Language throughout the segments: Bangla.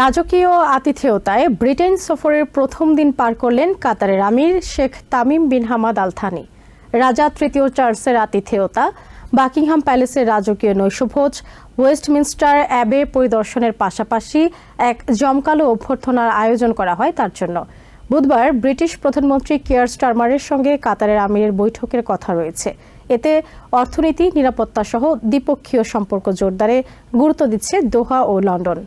রাজকীয় আতিথেয়তায় ব্রিটেন সফরের প্রথম দিন পার করলেন কাতারের আমির Sheikh Tamim bin Hamad Al Thani রাজা তৃতীয় চার্চের আতিথেয়তা, বাকিংহাম প্যালেসের রাজকীয় নৈশভোজ, ওয়েস্টমিনস্টার অ্যাবে পরিদর্শনের পাশাপাশি এক জমকালো অভ্যর্থনার আয়োজন করা হয় তার জন্য। বুধবার ব্রিটিশ প্রধানমন্ত্রী কেয়ার স্টারমারের সঙ্গে কাতারের আমিরের বৈঠকের কথা রয়েছে। এতে অর্থনীতি, নিরাপত্তা সহ দ্বিপক্ষীয় সম্পর্ক জোরদারে গুরুত্ব দিচ্ছে দোহা ও লন্ডন।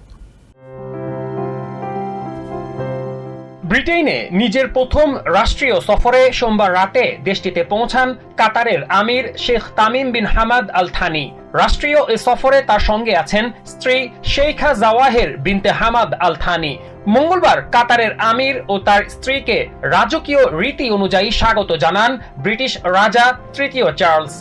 ব্রিটেনে নিজের প্রথম রাষ্ট্রীয় সফরে সোমবার রাতে দেশটিতে পৌঁছান কাতারের আমির Sheikh Tamim bin Hamad Al Thani রাষ্ট্রীয় এ সফরে তার সঙ্গে আছেন স্ত্রী শেখা জাওয়াহের বিনতে হামাদ আল থানি মঙ্গলবার কাতারের আমির ও তার স্ত্রীকে রাজকীয় রীতি অনুযায়ী স্বাগত জানান ব্রিটিশ রাজা তৃতীয় চার্লস।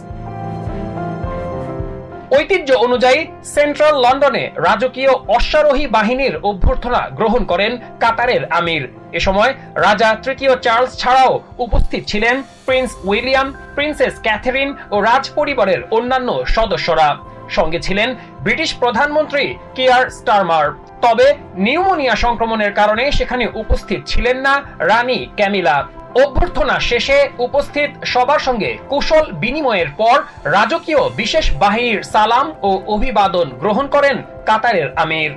ঐতিহ্য অনুযায়ী সেন্ট্রাল লন্ডনে রাজকীয় অশ্বারোহী বাহিনীর অভ্যর্থনা গ্রহণ করেন কাতারের আমির। এ সময় রাজা তৃতীয় চার্লস ছাড়াও উপস্থিত ছিলেন প্রিন্স উইলিয়াম, প্রিন্সেস ক্যাথেরিন ও রাজ পরিবারের অন্যান্য সদস্যরা। সঙ্গে ছিলেন ব্রিটিশ প্রধানমন্ত্রী কিয়ার স্টারমার। তবে নিউমোনিয়া সংক্রমণের কারণে সেখানে উপস্থিত ছিলেন না রানী ক্যামিলা। অভ্যর্থনা শেষে উপস্থিত সবার সঙ্গে কুশল বিনিময়ের পর রাজকীয় বিশেষ বাহিনীর সালাম ও অভিবাদন গ্রহণ করেন কাতারের আমির।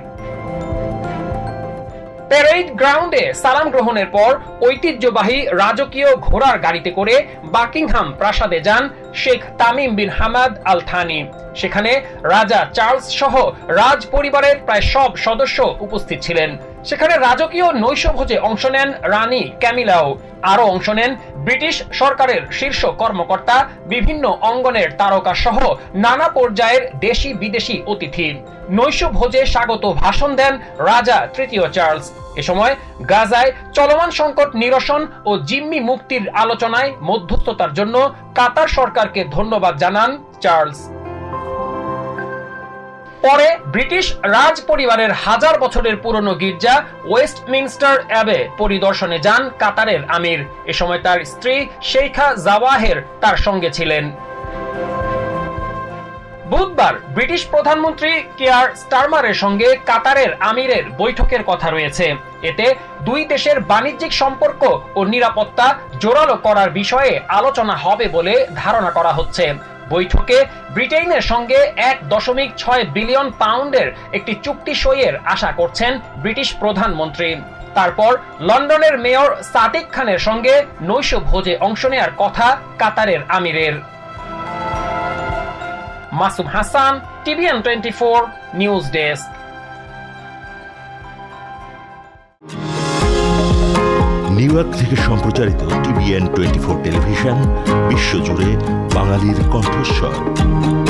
প্যারেড গ্রাউন্ডে সালাম গ্রহণের পর ঐতিহ্যবাহী রাজকীয় ঘোড়ার গাড়িতে করে বাকিংহাম প্রাসাদে যান Sheikh Tamim bin Hamad Al Thani সেখানে রাজা চার্লস সহ রাজ পরিবারের প্রায় সব সদস্য উপস্থিত ছিলেন। সেখানে রাজকীয় নৈশভোজে অংশ নেন রানী ক্যামিলাও। আরও অংশ নেন ব্রিটিশ সরকারের শীর্ষ কর্মকর্তা, বিভিন্ন অঙ্গনের তারকা সহ নানা পর্যায়ের দেশি বিদেশি অতিথি। নৈশ ভোজে স্বাগত ভাষণ দেন রাজা তৃতীয় চার্লস। এ সময় গাজায় চলমান সংকট নিরসন ও জিম্মি মুক্তির আলোচনায় মধ্যস্থতার জন্য কাতার সরকারকে ধন্যবাদ জানান চার্লস। পরে ব্রিটিশ রাজ পরিবারের হাজার বছরের পুরনো গির্জা ওয়েস্টমিনস্টার অ্যাবে পরিদর্শনে যান কাতারের আমির। এ সময় তার স্ত্রী শেখা জাওয়াহের তার সঙ্গে ছিলেন। বুধবার ব্রিটিশ প্রধানমন্ত্রী কেয়ার স্টারমারের সঙ্গে কাতারের আমিরের বৈঠকের কথা রয়েছে। এতে দুই দেশের বাণিজ্যিক সম্পর্ক ও নিরাপত্তা জোরালো করার বিষয়ে আলোচনা হবে বলে ধারণা করা হচ্ছে। বৈঠকে ব্রিটেনের সঙ্গে এক দশমিক ছয় বিলিয়ন পাউন্ডের একটি চুক্তি সইয়ের আশা করছেন ব্রিটিশ প্রধানমন্ত্রী। তারপর লন্ডনের মেয়র সাদিক খানের সঙ্গে নৈশ ভোজে অংশ নেওয়ার কথা কাতারের আমিরের। Masum Hasan, TVN twenty four, news desk. New York থেকে সম্প্রচারিত টিভিএন টোয়েন্টি ফোর টেলিভিশন, বিশ্বজুড়ে salire contra o shot.